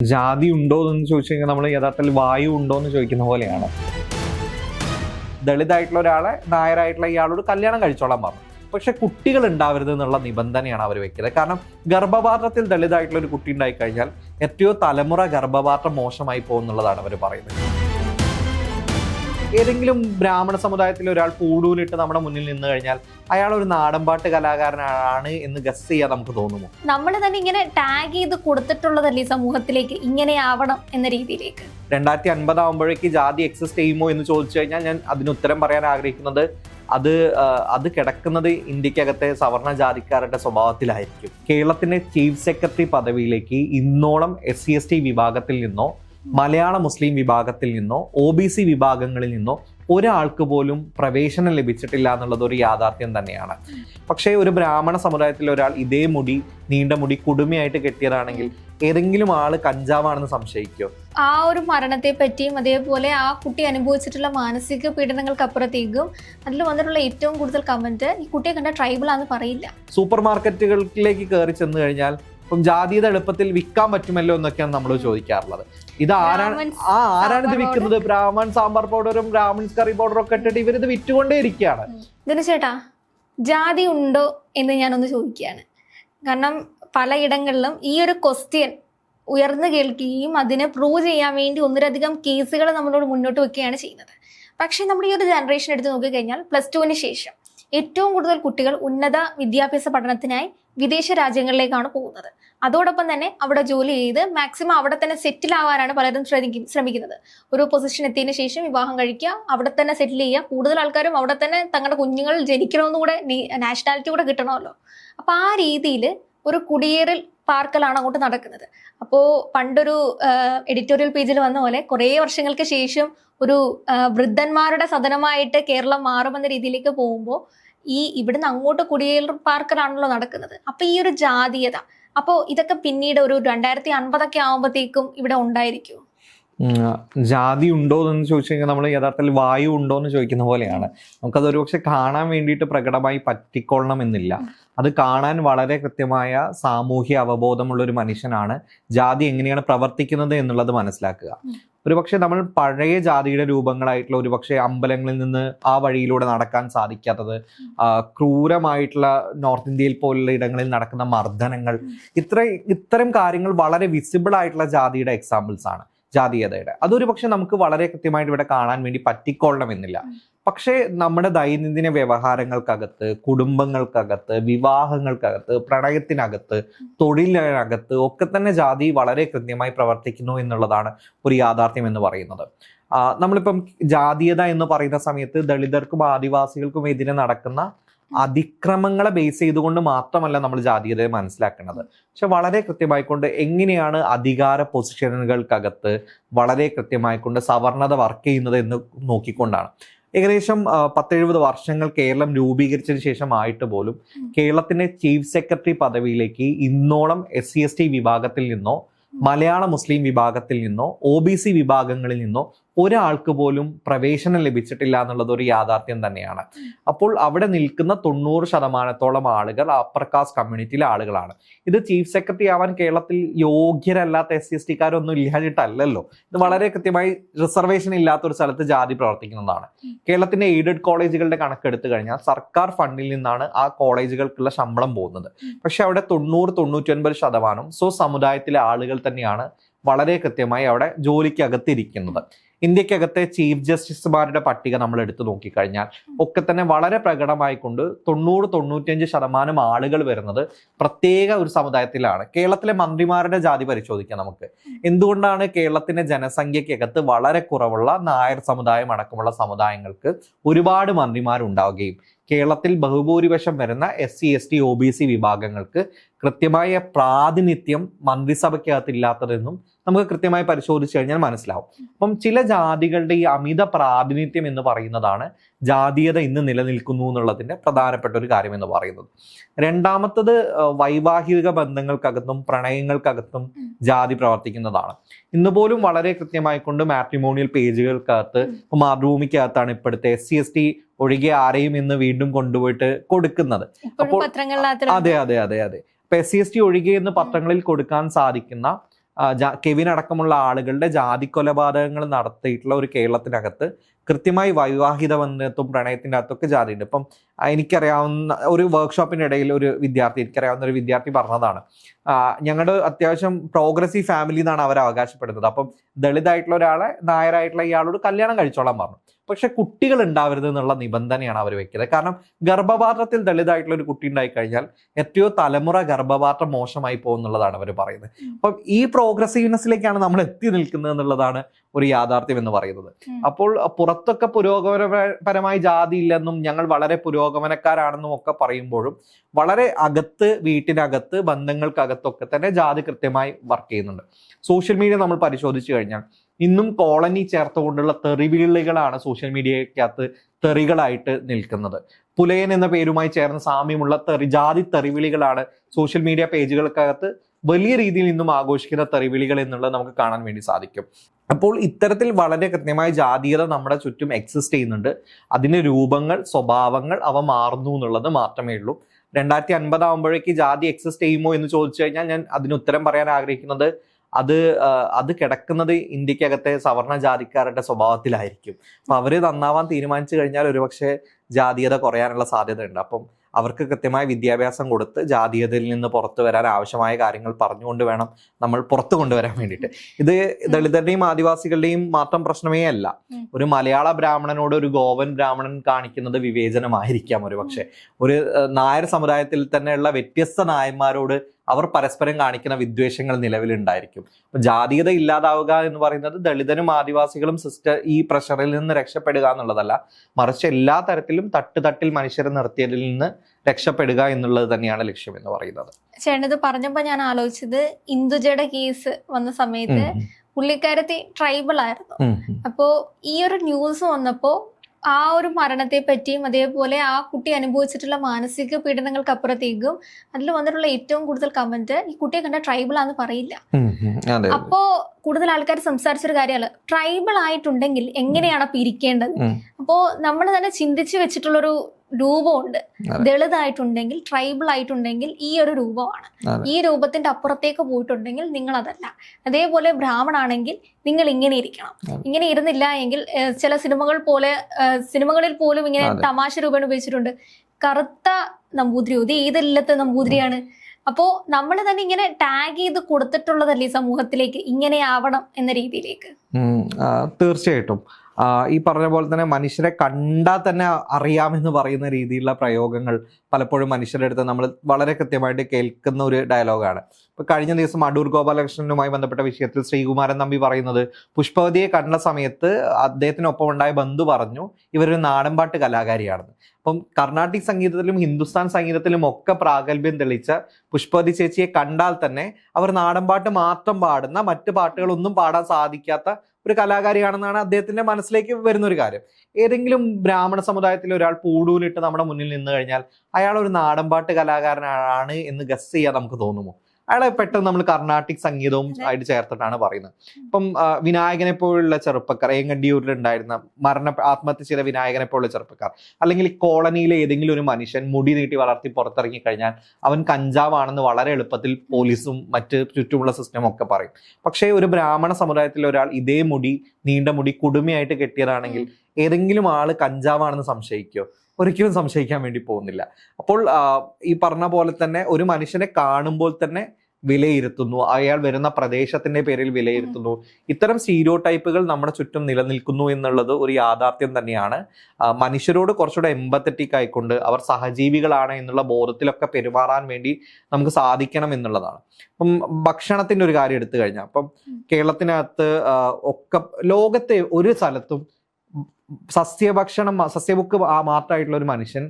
ജാതി ഉണ്ടോ എന്ന് ചോദിച്ചു കഴിഞ്ഞാൽ നമ്മൾ യഥാർത്ഥത്തിൽ വായു ഉണ്ടോ എന്ന് ചോദിക്കുന്ന പോലെയാണ്. ദളിതായിട്ടുള്ള ഒരാളെ നായരായിട്ടുള്ള ഇയാളോട് കല്യാണം കഴിച്ചോളാൻ പറഞ്ഞു. പക്ഷെ കുട്ടികൾ ഉണ്ടാവരുത് എന്നുള്ള നിബന്ധനയാണ് അവർ വെക്കുന്നത്. കാരണം ഗർഭപാത്രത്തിൽ ദളിതായിട്ടുള്ള ഒരു കുട്ടി ഉണ്ടായി കഴിഞ്ഞാൽ എത്രയോ തലമുറ ഗർഭപാത്രം മോശമായി പോകുന്നുള്ളതാണ് അവർ പറയുന്നത്. ഏതെങ്കിലും ബ്രാഹ്മണ സമുദായത്തിൽ ഒരാൾ പൂടൂലിട്ട് നമ്മുടെ മുന്നിൽ നിന്ന് കഴിഞ്ഞാൽ അയാൾ ഒരു നാടൻപാട്ട് കലാകാരനാണ് എന്ന് ഗസ് ചെയ്യാൻ നമുക്ക് തോന്നുമോ? നമ്മൾ തന്നെ ഇങ്ങനെ ടാഗ് ചെയ്ത് കൊടുത്തിട്ടുള്ളതല്ലേ സമൂഹത്തിലേക്ക്? ഇങ്ങനെ ആവണം എന്ന രീതിയിലേക്ക്. രണ്ടായിരത്തി അൻപത് ആകുമ്പോഴേക്ക് ജാതി എക്സിസ്റ്റ് ചെയ്യുമോ എന്ന് ചോദിച്ചു കഴിഞ്ഞാൽ ഞാൻ അതിന് ഉത്തരം പറയാൻ ആഗ്രഹിക്കുന്നത് അത് അത് കിടക്കുന്നത് ഇന്ത്യക്കകത്തെ സവർണ ജാതിക്കാരുടെ സ്വഭാവത്തിലായിരിക്കും. കേരളത്തിന്റെ ചീഫ് സെക്രട്ടറി പദവിയിലേക്ക് ഇന്നോളം എസ് സി എസ് ടി വിഭാഗത്തിൽ നിന്നോ മലയാള മുസ്ലിം വിഭാഗത്തിൽ നിന്നോ ഒ ബി സി വിഭാഗങ്ങളിൽ നിന്നോ ഒരാൾക്ക് പോലും പ്രവേശനം ലഭിച്ചിട്ടില്ല എന്നുള്ളത് ഒരു യാഥാർത്ഥ്യം തന്നെയാണ്. പക്ഷേ ഒരു ബ്രാഹ്മണ സമുദായത്തിലെ ഒരാൾ ഇതേ മുടി നീണ്ട മുടി കുടുമയായിട്ട് കെട്ടിയതാണെങ്കിൽ ഏതെങ്കിലും ആൾ കഞ്ചാവാണെന്ന് സംശയിക്കോ ആ ഒരു മരണത്തെ പറ്റിയും അതേപോലെ ആ കുട്ടി അനുഭവിച്ചിട്ടുള്ള മാനസിക പീഡനങ്ങൾക്ക് അപ്പുറത്തേക്കും അതിൽ വന്നിട്ടുള്ള ഏറ്റവും കൂടുതൽ കമന്റ് ഈ കുട്ടിയെ കണ്ട ട്രൈബിൾ ആണെന്ന് പറയില്ല. സൂപ്പർ മാർക്കറ്റുകളിലേക്ക് കയറി ചെന്ന് കഴിഞ്ഞാൽ ഇപ്പം ജാതീയത എളുപ്പത്തിൽ വിൽക്കാൻ പറ്റുമല്ലോ എന്നൊക്കെയാണ് നമ്മൾ ചോദിക്കാറുള്ളത്. ഇത് ആരാണ് ആ ആരാണ് ഇത് വിൽക്കുന്നത്? ബ്രാഹ്മൺ സാമ്പാർ പൗഡറും ബ്രാഹ്മൺസ് കറി പൗഡറും ഒക്കെ ഇട്ടിട്ട് ഇവരിത് വിറ്റുകൊണ്ടേ ഇരിക്കുകയാണ്. ചേട്ടാ ജാതി ഉണ്ടോ എന്ന് ഞാനൊന്ന് ചോദിക്കുകയാണ്. കാരണം പലയിടങ്ങളിലും ഈ ഒരു ക്വസ്റ്റ്യൻ ഉയർന്നു കേൾക്കുകയും അതിനെ പ്രൂവ് ചെയ്യാൻ വേണ്ടി ഒന്നിലധികം കേസുകൾ നമ്മളോട് മുന്നോട്ട് വെക്കുകയാണ് ചെയ്യുന്നത്. പക്ഷേ നമ്മുടെ ഈ ഒരു ജനറേഷൻ എടുത്ത് നോക്കിക്കഴിഞ്ഞാൽ പ്ലസ് ടുവിന് ശേഷം ഏറ്റവും കൂടുതൽ കുട്ടികൾ ഉന്നത വിദ്യാഭ്യാസ പഠനത്തിനായി വിദേശ രാജ്യങ്ങളിലേക്കാണ് പോകുന്നത്. അതോടൊപ്പം തന്നെ അവിടെ ജോലി ചെയ്ത് മാക്സിമം അവിടെ തന്നെ സെറ്റിൽ ആവാനാണ് പലരും ശ്രമിക്കും ശ്രമിക്കുന്നത്. ഒരു പൊസിഷൻ എത്തിയതിനു ശേഷം വിവാഹം കഴിക്കുക അവിടെ തന്നെ സെറ്റിൽ ചെയ്യുക കൂടുതൽ ആൾക്കാരും അവിടെ തന്നെ തങ്ങളുടെ കുഞ്ഞുങ്ങൾ ജനിക്കണമെന്നുകൂടെ നാഷണാലിറ്റി കൂടെ കിട്ടണമല്ലോ. അപ്പൊ ആ രീതിയിൽ ഒരു കുടിയേറൽ പാർക്കലാണ് അങ്ങോട്ട് നടക്കുന്നത്. അപ്പോൾ പണ്ടൊരു എഡിറ്റോറിയൽ പേജിൽ വന്ന പോലെ കുറേ വർഷങ്ങൾക്ക് ശേഷം ഒരു വൃദ്ധന്മാരുടെ സദനമായിട്ട് കേരളം മാറുമെന്ന രീതിയിലേക്ക് പോകുമ്പോൾ ഈ ഇവിടുന്ന് അങ്ങോട്ട് കുടിയേൽ പാർക്കലാണല്ലോ നടക്കുന്നത്. അപ്പൊ ഈ ഒരു ജാതീയത. അപ്പോൾ ഇതൊക്കെ പിന്നീട് ഒരു രണ്ടായിരത്തി അൻപതൊക്കെ ആകുമ്പോഴത്തേക്കും ഇവിടെ ഉണ്ടായിരിക്കും ജാതി ഉണ്ടോ എന്ന് ചോദിച്ചു കഴിഞ്ഞാൽ നമ്മൾ യഥാർത്ഥത്തിൽ വായു ഉണ്ടോ എന്ന് ചോദിക്കുന്ന പോലെയാണ്. നമുക്കത് ഒരുപക്ഷെ കാണാൻ വേണ്ടിയിട്ട് പ്രകടമായി പറ്റിക്കൊള്ളണം എന്നില്ല. അത് കാണാൻ വളരെ കൃത്യമായ സാമൂഹ്യ അവബോധമുള്ള ഒരു മനുഷ്യനാണ്. ജാതി എങ്ങനെയാണ് പ്രവർത്തിക്കുന്നത് എന്നുള്ളത് മനസ്സിലാക്കുക. ഒരുപക്ഷെ നമ്മൾ പഴയ ജാതിയുടെ രൂപങ്ങളായിട്ടുള്ള ഒരുപക്ഷെ അമ്പലങ്ങളിൽ നിന്ന് ആ വഴിയിലൂടെ നടക്കാൻ സാധിക്കാത്തത് ക്രൂരമായിട്ടുള്ള നോർത്ത് ഇന്ത്യയിൽ പോലുള്ള ഇടങ്ങളിൽ നടക്കുന്ന മർദ്ദനങ്ങൾ. ഇത്ര ഇത്തരം കാര്യങ്ങൾ വളരെ വിസിബിൾ ആയിട്ടുള്ള ജാതിയുടെ എക്സാമ്പിൾസ് ആണ്. ജാതീയതയുടെ. അതൊരു പക്ഷെ നമുക്ക് വളരെ കൃത്യമായിട്ട് ഇവിടെ കാണാൻ വേണ്ടി പറ്റിക്കൊള്ളണമെന്നില്ല. പക്ഷേ നമ്മുടെ ദൈനംദിന വ്യവഹാരങ്ങൾക്കകത്ത് കുടുംബങ്ങൾക്കകത്ത് വിവാഹങ്ങൾക്കകത്ത് പ്രണയത്തിനകത്ത് തൊഴിലിനകത്ത് ഒക്കെ തന്നെ ജാതി വളരെ കൃത്യമായി പ്രവർത്തിക്കുന്നു എന്നുള്ളതാണ് ഒരു യാഥാർത്ഥ്യം എന്ന് പറയുന്നത്. നമ്മളിപ്പം ജാതീയത എന്ന് പറയുന്ന സമയത്ത് ദളിതർക്കും ആദിവാസികൾക്കും എതിരെ നടക്കുന്ന അതിക്രമങ്ങളെ ബേസ് ചെയ്തുകൊണ്ട് മാത്രമല്ല നമ്മൾ ജാതീയതയെ മനസ്സിലാക്കേണ്ടത്. പക്ഷെ വളരെ കൃത്യമായിക്കൊണ്ട് എങ്ങനെയാണ് അധികാര പൊസിഷനുകൾക്കകത്ത് വളരെ കൃത്യമായിക്കൊണ്ട് സവർണത വർക്ക് ചെയ്യുന്നത് എന്ന് നോക്കിക്കൊണ്ടാണ്. ഏകദേശം പത്തെഴുപത് വർഷങ്ങൾ കേരളം രൂപീകരിച്ചതിന് ശേഷമായിട്ട് പോലും കേരളത്തിന്റെ ചീഫ് സെക്രട്ടറി പദവിയിലേക്ക് ഇന്നോളം എസ് സി എസ് ടി വിഭാഗത്തിൽ നിന്നോ മലയാള മുസ്ലിം വിഭാഗത്തിൽ നിന്നോ ഒ ബി സി വിഭാഗങ്ങളിൽ നിന്നോ ഒരാൾക്ക് പോലും പ്രവേശനം ലഭിച്ചിട്ടില്ല എന്നുള്ളത് ഒരു യാഥാർത്ഥ്യം തന്നെയാണ്. അപ്പോൾ അവിടെ നിൽക്കുന്ന തൊണ്ണൂറ് ശതമാനത്തോളം ആളുകൾ അപ്പർ കാസ്റ്റ് കമ്മ്യൂണിറ്റിയിലെ ആളുകളാണ്. ഇത് ചീഫ് സെക്രട്ടറി ആവാൻ കേരളത്തിൽ യോഗ്യരല്ലാത്ത എസ് സി എസ് ടിക്കാരൊന്നും ഇല്ലാഞ്ഞിട്ടല്ലല്ലോ. ഇത് വളരെ കൃത്യമായി റിസർവേഷൻ ഇല്ലാത്ത ഒരു സ്ഥലത്ത് ജാതി പ്രവർത്തിക്കുന്നതാണ്. കേരളത്തിന്റെ എയ്ഡഡ് കോളേജുകളുടെ കണക്കെടുത്തു കഴിഞ്ഞാൽ സർക്കാർ ഫണ്ടിൽ നിന്നാണ് ആ കോളേജുകൾക്കുള്ള ശമ്പളം പോകുന്നത്. പക്ഷെ അവിടെ തൊണ്ണൂറ് തൊണ്ണൂറ്റി ശതമാനം സ്വസമുദായത്തിലെ ആളുകൾ തന്നെയാണ് വളരെ കൃത്യമായി അവിടെ ജോലിക്കകത്തിരിക്കുന്നത്. ഇന്ത്യക്കകത്തെ ചീഫ് ജസ്റ്റിസുമാരുടെ പട്ടിക നമ്മൾ എടുത്തു നോക്കിക്കഴിഞ്ഞാൽ ഒക്കെ തന്നെ വളരെ പ്രകടമായിക്കൊണ്ട് തൊണ്ണൂറ് തൊണ്ണൂറ്റിയഞ്ച് ശതമാനം ആളുകൾ വരുന്നത് പ്രത്യേക ഒരു സമുദായത്തിലാണ്. കേരളത്തിലെ മന്ത്രിമാരുടെ ജാതി പരിശോധിക്കാം നമുക്ക്. എന്തുകൊണ്ടാണ് കേരളത്തിന്റെ ജനസംഖ്യക്കകത്ത് വളരെ കുറവുള്ള നായർ സമുദായം അടക്കമുള്ള സമുദായങ്ങൾക്ക് ഒരുപാട് മന്ത്രിമാരുണ്ടാവുകയും കേരളത്തിൽ ബഹുഭൂരിപക്ഷം വരുന്ന S C S T O B C വിഭാഗങ്ങൾക്ക് കൃത്യമായ പ്രാതിനിധ്യം മന്ത്രിസഭയ്ക്കകത്ത് ഇല്ലാത്തതെന്നും നമുക്ക് കൃത്യമായി പരിശോധിച്ചു കഴിഞ്ഞാൽ മനസ്സിലാവും. അപ്പം ചില ജാതികളുടെ ഈ അമിത പ്രാതിനിധ്യം എന്ന് പറയുന്നതാണ് ജാതീയത ഇന്ന് നിലനിൽക്കുന്നു എന്നുള്ളതിന്റെ പ്രധാനപ്പെട്ട ഒരു കാര്യം എന്ന് പറയുന്നത്. രണ്ടാമത്തത് വൈവാഹിക ബന്ധങ്ങൾക്കകത്തും പ്രണയങ്ങൾക്കകത്തും ജാതി പ്രവർത്തിക്കുന്നതാണ്. ഇന്ന് പോലും വളരെ കൃത്യമായി കൊണ്ട് മാട്രിമോണിയൽ പേജുകൾക്കകത്ത് ഇപ്പൊ മാതൃഭൂമിക്കകത്താണ് ഇപ്പോഴത്തെ എസ് സി എസ് ടി ഒഴികെ ആരെയും ഇന്ന് വീണ്ടും കൊണ്ടുപോയിട്ട് കൊടുക്കുന്നത്. അപ്പോൾ- അതെ അതെ അതെ അതെ. ഇപ്പൊ എസ് സി എസ് ടി ഒഴികെ എന്ന് പത്രങ്ങളിൽ കൊടുക്കാൻ സാധിക്കുന്ന കെവിൻ അടക്കമുള്ള ആളുകളുടെ ജാതി കൊലപാതകങ്ങൾ നടത്തിയിട്ടുള്ള ഒരു കേരളത്തിനകത്ത് കൃത്യമായി വൈവാഹിത ബന്ധത്തും പ്രണയത്തിന്റെ അകത്തൊക്കെ ജാതിയുണ്ട്. ഇപ്പം എനിക്കറിയാവുന്ന ഒരു വർക്ക്ഷോപ്പിന്റെ ഇടയിൽ ഒരു വിദ്യാർത്ഥി എനിക്കറിയാവുന്ന ഒരു വിദ്യാർത്ഥി പറഞ്ഞതാണ്. ഞങ്ങളുടെ അത്യാവശ്യം പ്രോഗ്രസീവ് ഫാമിലി എന്നാണ് അവർ അവകാശപ്പെടുന്നത്. അപ്പം ദളിതായിട്ടുള്ള ഒരാളെ നായരായിട്ടുള്ള ഇയാളോട് കല്യാണം കഴിച്ചോളാൻ പറഞ്ഞു. പക്ഷെ കുട്ടികൾ ഉണ്ടാവരുത് എന്നുള്ള നിബന്ധനയാണ് അവർ വെക്കുന്നത് കാരണം ഗർഭപാത്രത്തിൽ ദളിതായിട്ടുള്ള ഒരു കുട്ടി ഉണ്ടായി കഴിഞ്ഞാൽ എത്രയോ തലമുറ ഗർഭപാത്രം മോശമായി പോകുന്നുള്ളതാണ് അവർ പറയുന്നത്. അപ്പം ഈ പ്രോഗ്രസീവ്നെസ്സിലേക്കാണ് നമ്മൾ എത്തി നിൽക്കുന്നത് എന്നുള്ളതാണ് ഒരു യാഥാർത്ഥ്യം എന്ന് പറയുന്നത്. അപ്പോൾ പുറത്തൊക്കെ പുരോഗമനപരമായി ജാതി ഇല്ലെന്നും ഞങ്ങൾ വളരെ പുരോഗമനക്കാരാണെന്നും ഒക്കെ പറയുമ്പോഴും വളരെ അകത്ത് വീട്ടിനകത്ത് ബന്ധങ്ങൾക്കകത്തൊക്കെ തന്നെ ജാതി കൃത്യമായി വർക്ക് ചെയ്യുന്നുണ്ട്. സോഷ്യൽ മീഡിയ നമ്മൾ പരിശോധിച്ചു കഴിഞ്ഞാൽ ഇന്നും കോളനി ചേർത്തുകൊണ്ടുള്ള തെറിവിളികളാണ് സോഷ്യൽ മീഡിയക്കകത്ത് തെറികളായിട്ട് നിൽക്കുന്നത്. പുലയൻ എന്ന പേരുമായി ചേർന്ന് സാമ്യമുള്ള തെറി ജാതി തെറിവിളികളാണ് സോഷ്യൽ മീഡിയ പേജുകൾക്കകത്ത് വലിയ രീതിയിൽ ഇന്നും ആഘോഷിക്കുന്ന തെറിവിളികൾ എന്നുള്ളത് നമുക്ക് കാണാൻ വേണ്ടി സാധിക്കും. അപ്പോൾ ഇത്തരത്തിൽ വളരെ കൃത്യമായ ജാതീയത നമ്മുടെ ചുറ്റും എക്സിസ്റ്റ് ചെയ്യുന്നുണ്ട്. അതിന് രൂപങ്ങൾ സ്വഭാവങ്ങൾ അവ മാറുന്നു എന്നുള്ളത് മാത്രമേ ഉള്ളൂ. രണ്ടായിരത്തി അൻപതാകുമ്പോഴേക്ക് ജാതി എക്സിസ്റ്റ് ചെയ്യുമോ എന്ന് ചോദിച്ചു കഴിഞ്ഞാൽ ഞാൻ അതിന് ഉത്തരം പറയാൻ ആഗ്രഹിക്കുന്നത് അത് അത് കിടക്കുന്നത് ഇന്ത്യക്കകത്തെ സവർണ ജാതിക്കാരുടെ സ്വഭാവത്തിലായിരിക്കും. അപ്പൊ അവർ നന്നാവാൻ തീരുമാനിച്ചു കഴിഞ്ഞാൽ ഒരുപക്ഷെ ജാതീയത കുറയാനുള്ള സാധ്യതയുണ്ട്. അപ്പം അവർക്ക് കൃത്യമായ വിദ്യാഭ്യാസം കൊടുത്ത് ജാതീയതയിൽ നിന്ന് പുറത്തു വരാൻ ആവശ്യമായ കാര്യങ്ങൾ പറഞ്ഞുകൊണ്ട് വേണം നമ്മൾ പുറത്തു കൊണ്ടുവരാൻ വേണ്ടിയിട്ട്. ഇത് ദളിതരുടെയും ആദിവാസികളുടെയും മാത്രം പ്രശ്നമേ അല്ല. ഒരു മലയാള ബ്രാഹ്മണനോട് ഒരു ഗോവൻ ബ്രാഹ്മണൻ കാണിക്കുന്നത് വിവേചനമായിരിക്കാം ഒരു പക്ഷേ. ഒരു നായർ സമുദായത്തിൽ തന്നെയുള്ള വ്യത്യസ്ത നായന്മാരോട് അവർ പരസ്പരം കാണിക്കുന്ന വിദ്വേഷങ്ങൾ നിലവിലുണ്ടായിരിക്കും. അപ്പൊ ജാതീയത ഇല്ലാതാവുക എന്ന് പറയുന്നത് ദളിതനും ആദിവാസികളും സിസ്റ്റർ ഈ പ്രഷറിൽ നിന്ന് രക്ഷപ്പെടുക എന്നുള്ളതല്ല. മറിച്ച് എല്ലാ തരത്തിലും തട്ടുതട്ടിൽ മനുഷ്യരെ നിർത്തിയതിൽ നിന്ന് രക്ഷപ്പെടുക എന്നുള്ളത് തന്നെയാണ് ലക്ഷ്യം എന്ന് പറയുന്നത്. ചേട്ടനത് പറഞ്ഞപ്പോ ഞാൻ ആലോചിച്ചത് ഇന്ദുജയുടെ കേസ് വന്ന സമയത്ത് പുള്ളിക്കാരത്തി ട്രൈബൽ ആയിരുന്നു. ഉം, ഉം. അപ്പോ ഈ ഒരു ന്യൂസ് വന്നപ്പോ ആ ഒരു മരണത്തെ പറ്റിയും അതേപോലെ ആ കുട്ടി അനുഭവിച്ചിട്ടുള്ള മാനസിക പീഡനങ്ങൾക്ക് അപ്പുറത്തേക്കും അതിൽ വന്നിട്ടുള്ള ഏറ്റവും കൂടുതൽ കമന്റ് ഈ കുട്ടിയെ കണ്ട ട്രൈബൽ ആണെന്ന് പറയില്ല. അപ്പോ കൂടുതൽ ആൾക്കാർ സംസാരിച്ചൊരു കാര്യമാണ് ട്രൈബൽ ആയിട്ടുണ്ടെങ്കിൽ എങ്ങനെയാണ് പിരിക്കേണ്ടത്? ഇരിക്കേണ്ടത് അപ്പോ നമ്മൾ തന്നെ ചിന്തിച്ചു വെച്ചിട്ടുള്ളൊരു രൂപമുണ്ട്. ദളിതായിട്ടുണ്ടെങ്കിൽ ട്രൈബൽ ആയിട്ടുണ്ടെങ്കിൽ ഈ ഒരു രൂപമാണ്. ഈ രൂപത്തിന്റെ അപ്പുറത്തേക്ക് പോയിട്ടുണ്ടെങ്കിൽ നിങ്ങൾ അതല്ല അതേപോലെ ബ്രാഹ്മണാണെങ്കിൽ നിങ്ങൾ ഇങ്ങനെ ഇരിക്കണം. ഇങ്ങനെ ഇരുന്നില്ല എങ്കിൽ ചില സിനിമകൾ പോലെ സിനിമകളിൽ പോലും ഇങ്ങനെ തമാശ രൂപേണ ഉപയോഗിച്ചിട്ടുണ്ട്. കറുത്ത നമ്പൂതിരി ഇത് ഏതില്ലത്തെ നമ്പൂതിരിയാണ്? അപ്പോ നമ്മൾ തന്നെ ഇങ്ങനെ ടാഗ് ചെയ്ത് കൊടുത്തിട്ടുള്ളതല്ലേ സമൂഹത്തിലേക്ക്? ഇങ്ങനെ ആവണം എന്ന രീതിയിലേക്ക്. തീർച്ചയായിട്ടും. ഈ പറഞ്ഞ പോലെ തന്നെ മനുഷ്യരെ കണ്ടാൽ തന്നെ അറിയാമെന്ന് പറയുന്ന രീതിയിലുള്ള പ്രയോഗങ്ങൾ പലപ്പോഴും മനുഷ്യരുടെ അടുത്ത് നമ്മൾ വളരെ കൃത്യമായിട്ട് കേൾക്കുന്ന ഒരു ഡയലോഗാണ് ഇപ്പൊ കഴിഞ്ഞ ദിവസം അടൂർ ഗോപാലകൃഷ്ണനുമായി ബന്ധപ്പെട്ട വിഷയത്തിൽ ശ്രീകുമാരൻ തമ്പി പറയുന്നത് പുഷ്പവതിയെ കണ്ട സമയത്ത് അദ്ദേഹത്തിനൊപ്പം ഉണ്ടായ ബന്ധു പറഞ്ഞു ഇവരൊരു നാടൻപാട്ട് കലാകാരിയാണെന്ന്. അപ്പം കർണാട്ടിക് സംഗീതത്തിലും ഹിന്ദുസ്ഥാൻ സംഗീതത്തിലും ഒക്കെ പ്രാഗൽഭ്യം തെളിയിച്ച പുഷ്പവതി ചേച്ചിയെ കണ്ടാൽ തന്നെ അവർ നാടൻപാട്ട് മാത്രം പാടുന്ന മറ്റു പാട്ടുകളൊന്നും പാടാൻ സാധിക്കാത്ത ഒരു കലാകാരിയാണെന്നാണ് അദ്ദേഹത്തിന്റെ മനസ്സിലേക്ക് വരുന്ന ഒരു കാര്യം. ഏതെങ്കിലും ബ്രാഹ്മണ സമുദായത്തിലെ ഒരാൾ പൂടൂലിട്ട് നമ്മുടെ മുന്നിൽ നിന്ന് കഴിഞ്ഞാൽ അയാൾ ഒരു നാടൻപാട്ട് കലാകാരനാണ് എന്ന് ഗസ് ചെയ്യാൻ നമുക്ക് തോന്നുമോ? അയാളെ പെട്ടെന്ന് നമ്മൾ കർണാട്ടിക് സംഗീതവും ആയിട്ട് ചേർത്തിട്ടാണ് പറയുന്നത്. ഇപ്പം വിനായകനെ പോലുള്ള ചെറുപ്പക്കാർ ഏങ്ങണ്ടിയൂരിൽ ഉണ്ടായിരുന്ന മരണ ആത്മഹത്യ ചെയ്ത വിനായകനെ പോലുള്ള ചെറുപ്പക്കാർ അല്ലെങ്കിൽ ഈ കോളനിയിലെ ഏതെങ്കിലും ഒരു മനുഷ്യൻ മുടി നീട്ടി വളർത്തി പുറത്തിറങ്ങി കഴിഞ്ഞാൽ അവൻ കഞ്ചാവാണെന്ന് വളരെ എളുപ്പത്തിൽ പോലീസും മറ്റ് ചുറ്റുമുള്ള സിസ്റ്റം ഒക്കെ പറയും. പക്ഷേ ഒരു ബ്രാഹ്മണ സമുദായത്തിലെ ഒരാൾ ഇതേ മുടി നീണ്ട മുടി കുടുമയായിട്ട് കെട്ടിയതാണെങ്കിൽ ഏതെങ്കിലും ആൾ കഞ്ചാവാണെന്ന് സംശയിക്കോ? ഒരിക്കലും സംശയിക്കാൻ വേണ്ടി പോകുന്നില്ല. അപ്പോൾ ഈ പറഞ്ഞ പോലെ തന്നെ ഒരു മനുഷ്യനെ കാണുമ്പോൾ തന്നെ വിലയിരുത്തുന്നു. അയാൾ വരുന്ന പ്രദേശത്തിന്റെ പേരിൽ വിലയിരുത്തുന്നു. ഇത്തരം സ്റ്റീരിയോ ടൈപ്പുകൾ നമ്മുടെ ചുറ്റും നിലനിൽക്കുന്നു എന്നുള്ളത് ഒരു യാഥാർത്ഥ്യം തന്നെയാണ്. മനുഷ്യരോട് കുറച്ചുകൂടെ എമ്പത്തറ്റിക് ആയിക്കൊണ്ട് അവർ സഹജീവികളാണ് എന്നുള്ള ബോധത്തിലൊക്കെ പെരുമാറാൻ വേണ്ടി നമുക്ക് സാധിക്കണം എന്നുള്ളതാണ്. അപ്പം ഭക്ഷണത്തിന്റെ ഒരു കാര്യം എടുത്തു കഴിഞ്ഞാൽ അപ്പം കേരളത്തിനകത്ത് ഒക്കെ ലോകത്തെ ഒരു സ്ഥലത്തും സസ്യഭക്ഷണം സസ്യബുക്ക് മാത്രമായിട്ടുള്ള ഒരു മനുഷ്യൻ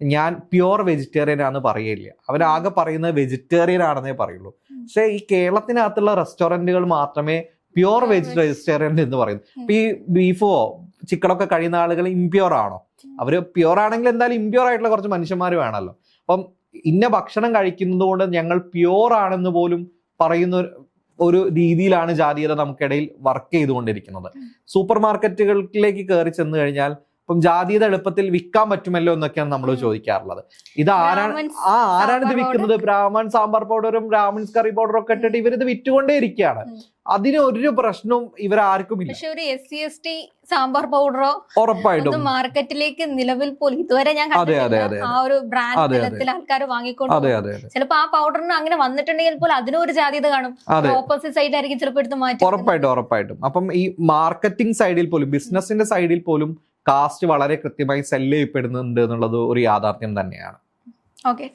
ഞാൻ പ്യുവർ വെജിറ്റേറിയൻ ആണെന്ന് പറയില്ല അവരാകെ പറയുന്നത് വെജിറ്റേറിയൻ ആണെന്നേ പറയുള്ളൂ. പക്ഷേ ഈ കേരളത്തിനകത്തുള്ള റെസ്റ്റോറന്റുകൾ മാത്രമേ പ്യുവർ വെജ് വെജിറ്റേറിയൻ എന്ന് പറയുന്നു ഇപ്പൊ ഈ ബീഫോ ചിക്കനൊക്കെ കഴിയുന്ന ആളുകൾ ഇംപ്യൂർ ആണോ? അവർ പ്യുവർ ആണെങ്കിൽ എന്തായാലും ഇംപ്യൂർ ആയിട്ടുള്ള കുറച്ച് മനുഷ്യന്മാർ വേണമല്ലോ. അപ്പം ഇന്ന ഭക്ഷണം കഴിക്കുന്നത് കൊണ്ട് ഞങ്ങൾ പ്യുവർ ആണെന്ന് പോലും പറയുന്ന ഒരു- രീതിയിലാണ് ജാതീയത നമുക്കിടയിൽ വർക്ക് ചെയ്തുകൊണ്ടിരിക്കുന്നത്. സൂപ്പർ മാർക്കറ്റുകളിലേക്ക് കയറി ചെന്ന് കഴിഞ്ഞാൽ ഇപ്പം ജാതീയത എളുപ്പത്തിൽ വിൽക്കാൻ പറ്റുമല്ലോ എന്നൊക്കെയാണ് നമ്മൾ. ചോദിക്കാറുള്ളത്. ഇത് ആരാണ് ആ ആരാണ് ഇത് വിൽക്കുന്നത്? ബ്രാഹ്മൺ സാമ്പാർ പൗഡറും ബ്രാഹ്മൺസ് കറി പൗഡറും ഒക്കെ ഇട്ടിട്ട് ഇവരിത് വിറ്റുകൊണ്ടേ ഇരിക്കുകയാണ് അതിന് ഒരു പ്രശ്നവും ഇവരാർക്കും ഇല്ല. പക്ഷെ ഒരു S C S T sambar പൗഡറോ ഉറപ്പായിട്ടും. മാർക്കറ്റിലേക്ക് നിലവിൽ പോലും ഇതുവരെ ഞാൻ ആ ഒരു ബ്രാൻഡ്. തലത്തിൽ ആൾക്കാർ വാങ്ങിക്കൊണ്ട് ചിലപ്പോ ആ പൗഡറിന് അങ്ങനെ വന്നിട്ടുണ്ടെങ്കിൽ പോലും അതിനും ഒരു ജാതീയത കാണും. ഓപ്പോസിറ്റ് സൈഡ് ആയിരിക്കും ചിലപ്പോൾ എടുത്ത് മാറ്റി ഉറപ്പായിട്ടും ഉറപ്പായിട്ടും. അപ്പം ഈ മാർക്കറ്റിംഗ് സൈഡിൽ പോലും ബിസിനസിന്റെ സൈഡിൽ പോലും കാസ്റ്റ് വളരെ കൃത്യമായി സെല്ല് ചെയ്യപ്പെടുന്നുണ്ട് എന്നുള്ളത് ഒരു യാഥാർത്ഥ്യം തന്നെയാണ്. ഓക്കെ